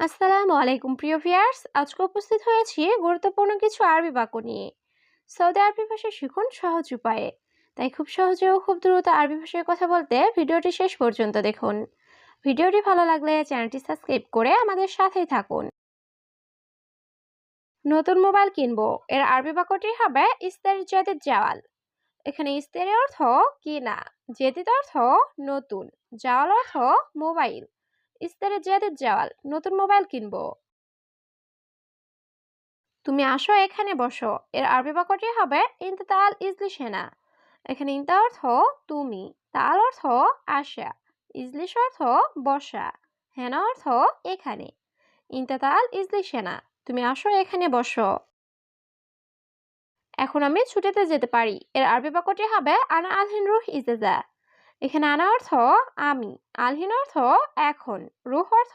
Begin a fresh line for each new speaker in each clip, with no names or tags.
আসসালামু আলাইকুম, প্রিয় ভিয়ার্স আজকে উপস্থিত হয়েছি গুরুত্বপূর্ণ কিছু আরবি বাক্য নিয়ে। সৌদি আরবি ভাষা শিখুন সহজ উপায়ে। তাই খুব সহজে ও খুব দ্রুত আরবি ভাষায় কথা বলতে ভিডিওটি শেষ পর্যন্ত দেখুন। ভিডিওটি ভালো লাগলে চ্যানেলটি সাবস্ক্রাইব করে আমাদের সাথেই থাকুন। নতুন মোবাইল কিনবো। এর আরবি বাক্যটি হবে ইস্তের জাদিদ জাওয়াল। এখানে ইস্তারের অর্থ কিনা, জেদিদ অর্থ নতুন, জাওয়াল অর্থ মোবাইল। ইস্তারে জাদিদ জাওয়াল, নতুন মোবাইল কিনবো। তুমি আসো এখানে বসো, এর আরবি বাক্যটি হবে ইন্তাল ইজলি সেনা এখানে ইন্তা অর্থ তুমি, তাল অর্থ আসা, ইজলিশ অর্থ বসা, হেনা অর্থ এখানে। ইন্তাতাল ইজলি সেনা তুমি আসো এখানে বসো। এখন আমি ছুটিতে যেতে পারি, এর আরবি বাক্যটি হবে আনা আলহিন রুহ ইজেজা। এখানে আনা অর্থ আমি, আলহিন অর্থ এখন, রুহ অর্থ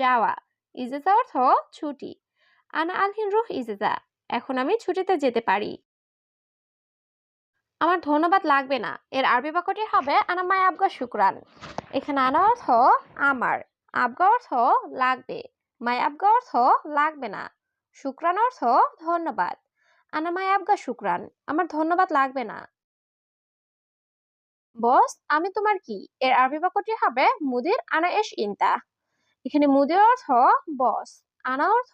যাওয়া, ইজেজা অর্থ ছুটি। আনা আলহিন রুহ ইজেজা, এখন আমি ছুটিতে যেতে পারি। আমার ধন্যবাদ লাগবে না, এর আরবি বাক্যটি হবে, আনা মাই আবগা শুক্রান। এখানে আনা অর্থ আমার, আবগা অর্থ লাগবে, মাই আবগা অর্থ লাগবে না, শুক্রান অর্থ ধন্যবাদ। আনা মাই আবগা শুক্রান, আমার ধন্যবাদ লাগবে না। বস, আমি তোমার কি? এর আরবি বাক্যটি হবে মুদির আনা এস ইনতা। এখানে মুদির অর্থ বস, আনা অর্থ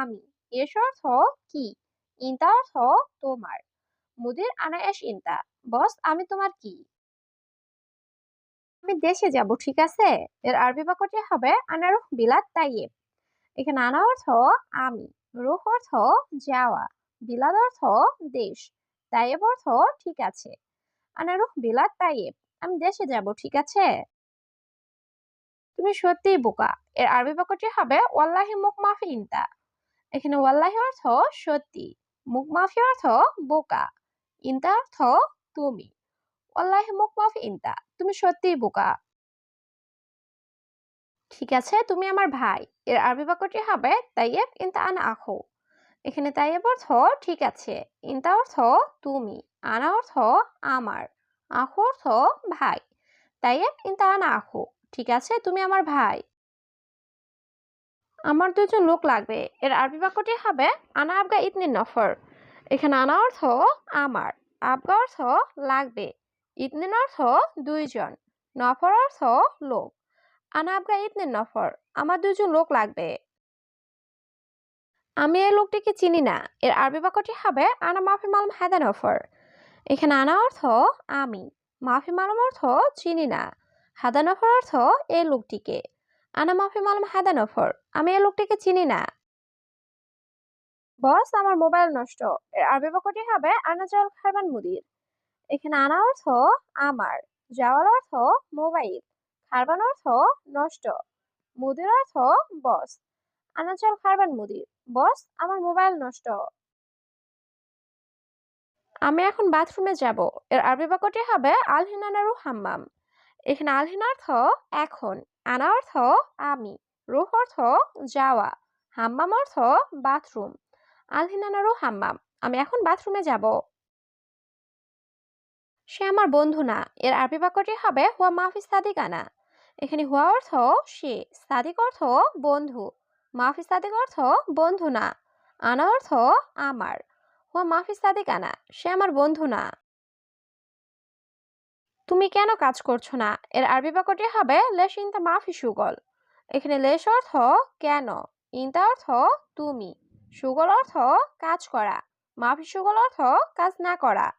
আমি, এস অর্থ কি, ইনতা অর্থ তোমার। মুদির আনা এস ইনতা। বস, আমি তোমার কি? আমি দেশে যাব, ঠিক আছে? এর আরবি বাক্যটি হবে আনারুহ বিলাত তাইয়েব। এখানে আনা অর্থ আমি, রুহ অর্থ যাওয়া বিলাদ অর্থ দেশ, তাইয়েব অর্থ ঠিক আছে। আনারুহ বিলাত তাইয়েব আমি দেশে যাব, ঠিক আছে? তুমি সত্যিই বোকা, এর আরবি বাক্যটি হবে, ওয়াল্লাহি মুখ মাফি ইনতা এখানে ওয়াল্লাহি অর্থ সত্যি, মুখ মাফি অর্থ বোকা, ইনতা অর্থ তুমি। ওয়াল্লাহি মুখ মাফি ইনতা তুমি সত্যিই বোকা। ঠিক আছে, তুমি আমার ভাই, এর আরবি বাক্যটি হবে, তাইয়েব ইনতা আনা আখো। এখানে তাইয়েব অর্থ ঠিক আছে, ইনতা অর্থ তুমি, আনা অর্থ আমার। আখো অর্থ ভাই। তাই ইনতা আনা আখো ঠিক আছে, তুমি আমার ভাই। আমার দুজন লোক লাগবে। এর আরবি বাক্যটি হবে, আনা আবগা ইতনি নফর। এখানে আনা অর্থ আমার। আবগা অর্থ লাগবে। ইতনিন অর্থ দুইজন। নফর অর্থ লোক। আনা আবগা ইতনি নফর। আমার দুজন লোক লাগবে। আমি এই লোকটিকে চিনি না। এর আরবি বাক্যটি হবে, আনা মাফি মালম হায়দা নফর। এখানে আনা অর্থ আমি, মাফি মালম অর্থ চিনি না, হাদানফর অর্থ এই লোকটিকে। আনা মাফি মালম হাদানফর, আমি এই লোকটিকে চিনি না। বস, আমার মোবাইল নষ্ট, এর আরবি বাক্যটি হবে আনা জাওয়াল খারবান মুদির। এখানে আনা অর্থ আমার, যাওয়ার অর্থ মোবাইল, খারবান অর্থ নষ্ট, মুদির অর্থ বস। আনা জাওয়াল খারবান মুদির, বস, আমার মোবাইল নষ্ট। আমি এখন বাথরুমে যাব। এর আরবি বাক্যটি হবে আলহিনানারু হাম্মাম। এখানে আলহিন অর্থ এখন, আনা অর্থ আমি, রুহ অর্থ যাওয়া, হাম্মাম অর্থ বাথরুম। আলহিনানারু হাম্মাম, আমি এখন বাথরুমে যাব। সে আমার বন্ধু না, এর আরবি বাক্যটি হবে হুয়া মাহফিজ সাদিক আনা এখানে হুয়া অর্থ সে, সাদিক অর্থ বন্ধু মাহফিজ সাদিক অর্থ বন্ধু না, আনা অর্থ আমার। মাহফিজ সাদিক আনা সে আমার বন্ধু না। তুমি কেন কাজ করছ না? এর আরবি বাক্যটি হবে, লেশ ইনতা মাফি সুগল। এখানে লেশ অর্থ, কেন? ইন ইনতা অর্থ, তুমি। সুগল অর্থ, কাজ করা। মাফি সুগল অর্থ, কাজ না করা।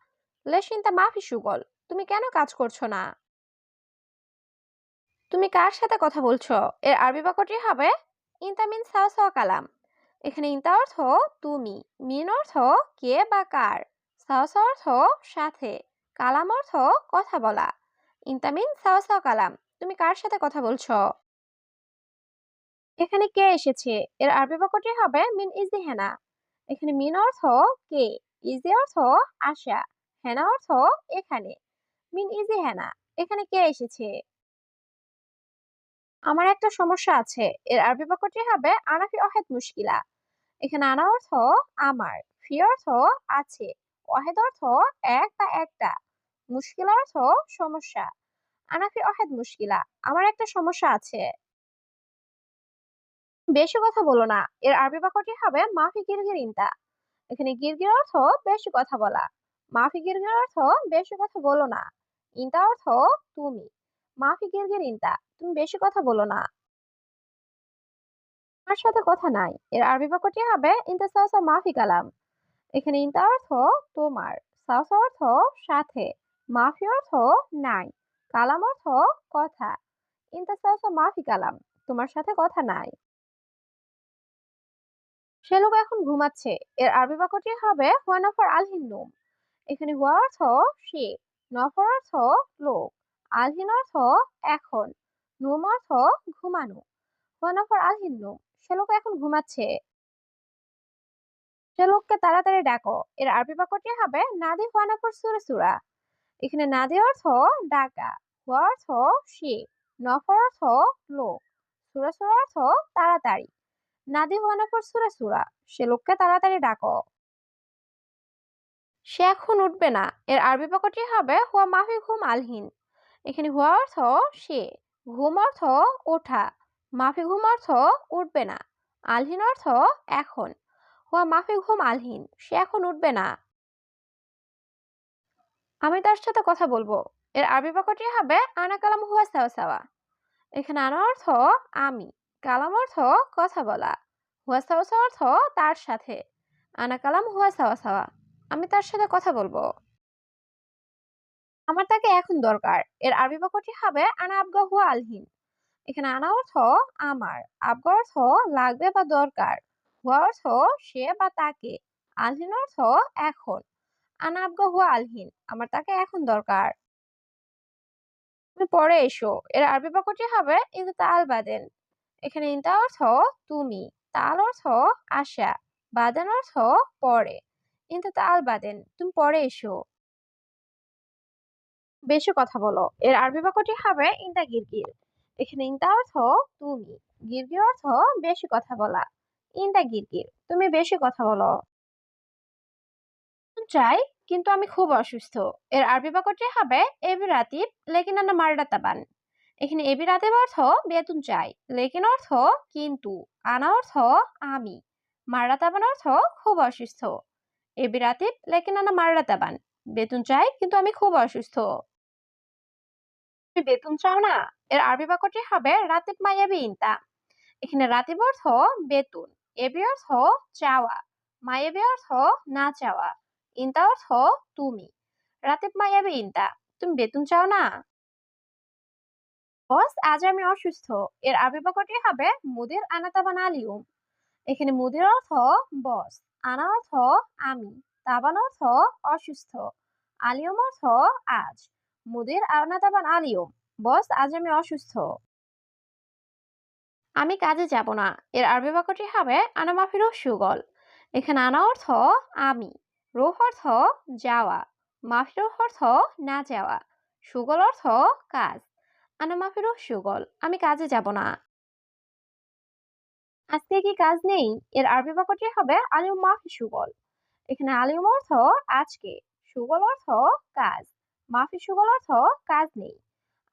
লেশ ইনতা মাফি সুগল। তুমি কেন কাজ করছ না? তুমি কার সাথে কথা বলছো? এর আরবি বাক্যটি হবে, ইনতা মিন সাওয়া কালাম। এখানে ইনতা অর্থ তুমি, মিন অর্থ কে বা কার সাওয়া অর্থ সাথে, কালাম অর্থ কথা বলা। ইন্তামিন সাওয়া কালাম, তুমি কার সাথে কথা বলছো? এখানে কে এসেছে? এর আরবি বাক্যটি হবে মিন ইজি হেনা। এখানে মিন অর্থ কে, ইজি অর্থ আশা, হেনা অর্থ এখানে, মিন ইজি হেনা। এখানে কে এসেছে? আমার একটা সমস্যা আছে। এর আরবি বাক্যটি হবে, আনাফি অহেদ মুশকিলা। এখানে আনা অর্থ, আমার। ফি অর্থ, আছে। ওয়াহেদ অর্থ, এক বা একটা। মুশকিলা অর্থ, সমস্যা। আনাফি অহেদ মুশকিলা, আমার একটা সমস্যা আছে। বেশি কথা বলো না। এর আরবি বাক্যটি হবে, মাফি গিরগির এখানে গিরগির অর্থ, বেশি কথা বলা। মাফি গিরগির অর্থ, বেশি কথা বলো না। ইনতা অর্থ, তুমি। মাফি গিরগির ইনতা। তুমি বেশি কথা বলো না। আমার সাথে কথা নাই। এর আরবি বাক্যটি হবে, ইনতা মাফি কালাম। এখানে ইনতা অর্থ তোমার সাওসা অর্থ সাথে মাফি অর্থ নাই, কালাম অর্থ কথা। ইনতা মাফি কালাম, তোমার সাথে কথা নাই। সে লোক এখন ঘুমাচ্ছে। এর আরবি বাক্যটি হবে, হুয়া নফর আলহিন নুম। এখানে হুয়া অর্থ সে, নফর অর্থ লোক, আলহিন অর্থ এখন। নুম অর্থ ঘুমানো। হুয়া নফর আলহিন নুম, সে এখন ঘুমাচ্ছে। সে তাড়াতাড়ি ডাকো, এর আরবি বাক্যটি হবে নাদি হুয়া নফর সুরে সুরা। এখানে নাদি অর্থ ডাকা, হুয়া অর্থ সে নফর অর্থ লোক, সুরা সুরা অর্থ তাড়াতাড়ি। নাদি হুয়ানাফর সুরা সুরা, সে লোককে তাড়াতাড়ি ডাকো। সে এখন উঠবে না, এর আরবি বাক্যটি হবে হুয়া মাফি ঘুম আলহিন। এখানে হুয়া অর্থ সে। ঘুম অর্থ ওঠা। মাফি ঘুম অর্থ উঠবে না। আলহীন অর্থ এখন। হুয়া মাফি ঘুম আলহীন, সে এখন উঠবে না। আমি তার সাথে কথা বলব। এর আরবি বাক্যটি হবে, আনা কালাম হুয়া সাওয়া সাওয়া। এখানে আনা অর্থ, আমি। কালাম অর্থ, কথা বলা। হুয়া সাওয়া সাওয়া অর্থ, তার সাথে। আনা কালাম হুয়া সাওয়া সাওয়া। আমি তার সাথে কথা বলব। আমার তাকে এখন দরকার। এর আরবি বাক্যটি হবে, আনা আবগা হুয়া আলহিন। এখানে আনা অর্থ আমার। আবগা অর্থ লাগবে বা দরকার। হুয়া অর্থ সে বা তাকে। আলহিন অর্থ এখন। আনা আবগা হুয়া আলহিন। আমার তাকে এখন দরকার। তুমি পরে এসো। এর আরবি বাক্যটি হবে ইনতা তাল বাদেন। এখানে ইনতা অর্থ তুমি। তাল অর্থ আশা। বাদেন অর্থ পরে। ইনতা তাল বাদেন। তুমি পরে এসো। বেশি কথা বলো। এর আরবি বাক্যটি হবে ইনতা গিরগির এখানে ইনতা অর্থ তুমি গিরগির অর্থ বেশি কথা বলা ইনতা গিরগির তুমি বেশি কথা বলো। চাই, কিন্তু আমি খুব অসুস্থ এর আরবি বাক্যটি হবে এবি রাতিব, লেকিন আনা মারডা তাবান এখানে এবি রাতিব অর্থ বেতন চাই লেকিন অর্থ কিন্তু আনা অর্থ আমি মারডা তাবান অর্থ খুব অসুস্থ এবি রাতিব, লেকিন আনা মারডা তাবান বেতন চাই, কিন্তু আমি খুব অসুস্থ তুমি বেতন চাও না? এর আরবি বাক্যটি হবে রাতিব মাইয়াবি ইনতা এখানে রাতিব অর্থ বেতন, এবি অর্থ চাওয়া, মায়াবি অর্থ না চাওয়া, ইনতা অর্থ তুমি। রাতিব মায়াবি ইনতা তুমি বেতন চাও না? বস, আজ আমি অসুস্থ। এর আরবি বাক্যটি হবে মুদির আনা তাবান আলিউম এখানে মুদির অর্থ বস, আনা অর্থ আমি, তাবান অর্থ অসুস্থ আলিউম অর্থ আজ। মুদির আনা তাবান আলিউম বস, আজ আমি অসুস্থ। আমি কাজে যাব না। এর আরবি বাক্যটি হবে, আনা মাফিরো সুগল। এখানে আনা অর্থ, আমি। রোহ অর্থ, যাওয়া। মাফিরুহ অর্থ, না যাওয়া। সুগল অর্থ, কাজ। আনা মাফিরুহ সুগল, আমি কাজে যাব না। আজকে কি কাজ নেই? এর আরবি বাক্যটি হবে আলিম মাফি সুগল। এখানে আলিম অর্থ, আজকে। সুগল অর্থ, কাজ। মাফি সুগল অর্থ কাজ নেই।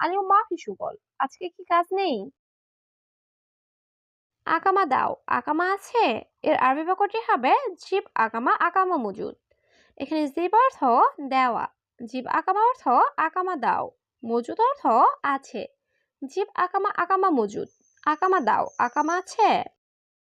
আলিম মাফি সুগল, আজকে কি কাজ নেই? আকামা দাও আকামা আছে, এর আরবি বাক্যটি হবে জিব আকামা আকামা মজুদ। এখানে জিব অর্থ দেওয়া, জিব আকামা অর্থ আকামা দাও, মজুদ অর্থ আছে। জিব আকামা আকামা মজুদ আকামা দাও আকামা আছে।